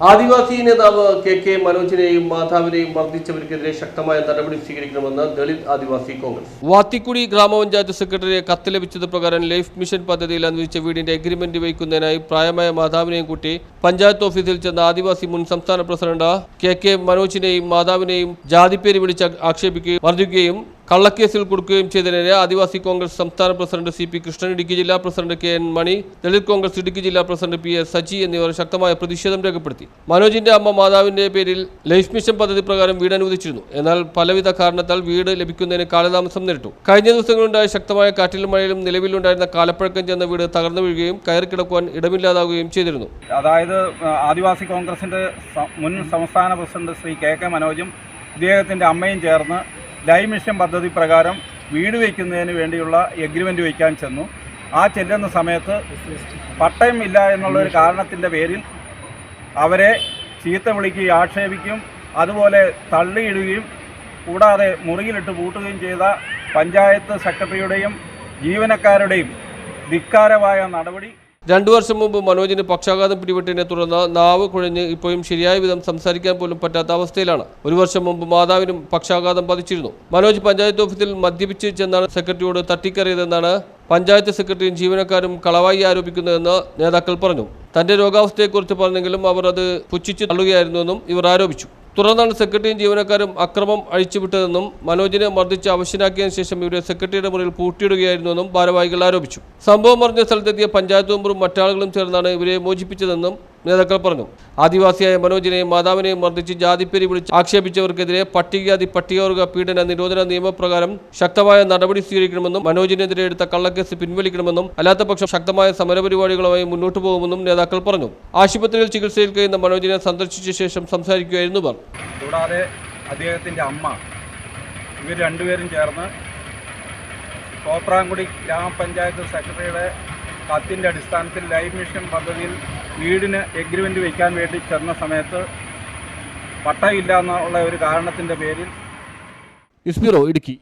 ആദിവാസി നേതാവ് K K മനോജിനെയും മാധാവിനെയും മർദ്ദിച്ചവർക്കെതിരെ ശക്തമായ നടപടി സ്വീകരിക്കണമെന്ന് ദളിത് ആദിവാസി കോൺഗ്രസ്. വാത്തിക്കുടി ഗ്രാമപഞ്ചായത്ത് സെക്രട്ടറിയെ കത്ത് ലഭിച്ചത് പ്രകാരം ലൈഫ് മിഷൻ പദ്ധതിയിൽ അനുവദിച്ച വീടിന്റെ എഗ്രിമെന്റ് വയ്ക്കുന്നതിനായി പ്രായമായ മാതാവിനെയും കൂട്ടി പഞ്ചായത്ത് ഓഫീസിൽ ചെന്ന ആദിവാസി മുൻ സംസ്ഥാന പ്രസിഡന്റ് കെ കെ മനോജിനെയും മാതാവിനെയും ജാതിപ്പേര് വിളിച്ച് ആക്ഷേപിക്കുകയും മർദ്ദിക്കുകയും കള്ളക്കേസിൽ കൊടുക്കുകയും ചെയ്തതിനെതിരെ ആദിവാസി കോൺഗ്രസ് സംസ്ഥാന president C P Krishnan Idukki ജില്ലാ president K N Mani Dalit Congress Idukki ജില്ലാ പ്രസിഡന്റ് പി എസ് സജി എന്നിവർ ശക്തമായ പ്രതിഷേധം രേഖപ്പെടുത്തി. മനോജിന്റെ അമ്മ മാതാവിന്റെ പേരിൽ ലൈഫ് മിഷൻ പദ്ധതി പ്രകാരം വീട് അനുവദിച്ചിരുന്നു. എന്നാൽ പലവിധ കാരണത്താൽ വീട് ലഭിക്കുന്നതിന് കാലതാമസം നേരിട്ടു. കഴിഞ്ഞ ദിവസങ്ങളുണ്ടായ ശക്തമായ കാറ്റിലും മഴയിലും നിലവിലുണ്ടായിരുന്ന കാലപ്പഴക്കം ചെന്ന വീട് തകർന്നു വീഴുകയും കയറിക്കിടക്കുവാൻ ഇടമില്ലാതാവുകയും ചെയ്തിരുന്നു. അതായത് ആദിവാസി കോൺഗ്രസിന്റെ മുൻ സംസ്ഥാന പ്രസിഡന്റ് ശ്രീ കെ കെ മനോജും ഇദ്ദേഹത്തിന്റെ അമ്മയും ചേർന്ന് ലൈവ് മിഷൻ പദ്ധതി പ്രകാരം വീട് വയ്ക്കുന്നതിന് വേണ്ടിയുള്ള എഗ്രിമെന്റ് വയ്ക്കാൻ ചെന്നു. ആ ചെല്ലുന്ന സമയത്ത് പട്ടയം ഇല്ല എന്നുള്ള ഒരു കാരണത്തിന്റെ പേരിൽ അവരെ ചീത്ത വിളിക്കുകയും ആക്ഷേപിക്കും അതുപോലെ തള്ളിയിടുകയും കൂടാതെ മുറിയിലിട്ട് പൂട്ടുകയും ചെയ്ത പഞ്ചായത്ത് സെക്രട്ടറിയുടെയും ജീവനക്കാരുടെയും ധിക്കാരമായ നടപടി രണ്ടു വർഷം മുമ്പ് മനോജിന് പക്ഷാഘാതം പിടിപെട്ടതിനെ തുടർന്ന് നാവ് കുഴഞ്ഞ് ഇപ്പോഴും ശരിയായ വിധം സംസാരിക്കാൻ പോലും പറ്റാത്ത അവസ്ഥയിലാണ്. ഒരു വർഷം മുമ്പ് മാതാവിനും പക്ഷാഘാതം പതിച്ചിരുന്നു മനോജ് പഞ്ചായത്ത് ഓഫീസിൽ മദ്യപിച്ച് ചെന്നാണ് സെക്രട്ടറിയോട് തട്ടിക്കറിയതെന്നാണ് പഞ്ചായത്ത് സെക്രട്ടറിയും ജീവനക്കാരും കളവായി ആരോപിക്കുന്നതെന്ന് നേതാക്കൾ പറഞ്ഞു. തന്റെ രോഗാവസ്ഥയെക്കുറിച്ച് പറഞ്ഞെങ്കിലും അവർ അത് പുച്ഛിച്ച് തള്ളുകയായിരുന്നുവെന്നും ഇവർ ആരോപിച്ചു. തുടർന്നാണ് സെക്രട്ടറിയും ജീവനക്കാരും അക്രമം അഴിച്ചുവിട്ടതെന്നും മനോജിനെ മർദ്ദിച്ച് അവശനാക്കിയതിനു ശേഷം ഇവരെ സെക്രട്ടറിയുടെ മുറിയിൽ പൂട്ടിയിടുകയായിരുന്നുവെന്നും ഭാരവാഹികൾ ആരോപിച്ചു. സംഭവം അറിഞ്ഞ സ്ഥലത്തെത്തിയ പഞ്ചായത്ത് മെമ്പറും മറ്റാളുകളും ചേർന്നാണ് ഇവരെ മോചിപ്പിച്ചതെന്നും നേതാക്കൾ പറഞ്ഞു. ആദിവാസിയായ മനോജിനെയും മാതാവിനെയും മർദ്ദിച്ച് ജാതിപ്പേരി വിളിച്ച് ആക്ഷേപിച്ചവർക്കെതിരെ പട്ടികജാതി പട്ടികവർഗ പീഡന നിരോധന നിയമപ്രകാരം ശക്തമായ നടപടി സ്വീകരിക്കണമെന്നും മനോജിനെതിരെ എടുത്ത കള്ളക്കേസ് പിൻവലിക്കണമെന്നും അല്ലാത്തപക്ഷം ശക്തമായ സമരപരിപാടികളുമായി മുന്നോട്ടു പോകുമെന്നും നേതാക്കൾ പറഞ്ഞു. ആശുപത്രിയിൽ ചികിത്സയിൽ കഴിയുന്ന മനോജിനെ സന്ദർശിച്ച ശേഷം സംസാരിക്കുകയായിരുന്നു ഇവർ. കൂടാതെ അമ്മ ഇവർ രണ്ടുപേരും ചേർന്ന് തോപ്രാംകുടി ഗ്രാമപഞ്ചായത്ത് സെക്രട്ടറിയുടെ കത്തിന്റെ അടിസ്ഥാനത്തിൽ ലൈഫ് മിഷൻ പദ്ധതിയിൽ വീടിന് എഗ്രിമെന്റ് വയ്ക്കാൻ വേണ്ടി ചെന്ന സമയത്ത് പട്ടയില്ല എന്നുള്ള ഒരു കാരണത്തിന്റെ പേരിൽ ഇസ്മിറോ ഇടുക്കി.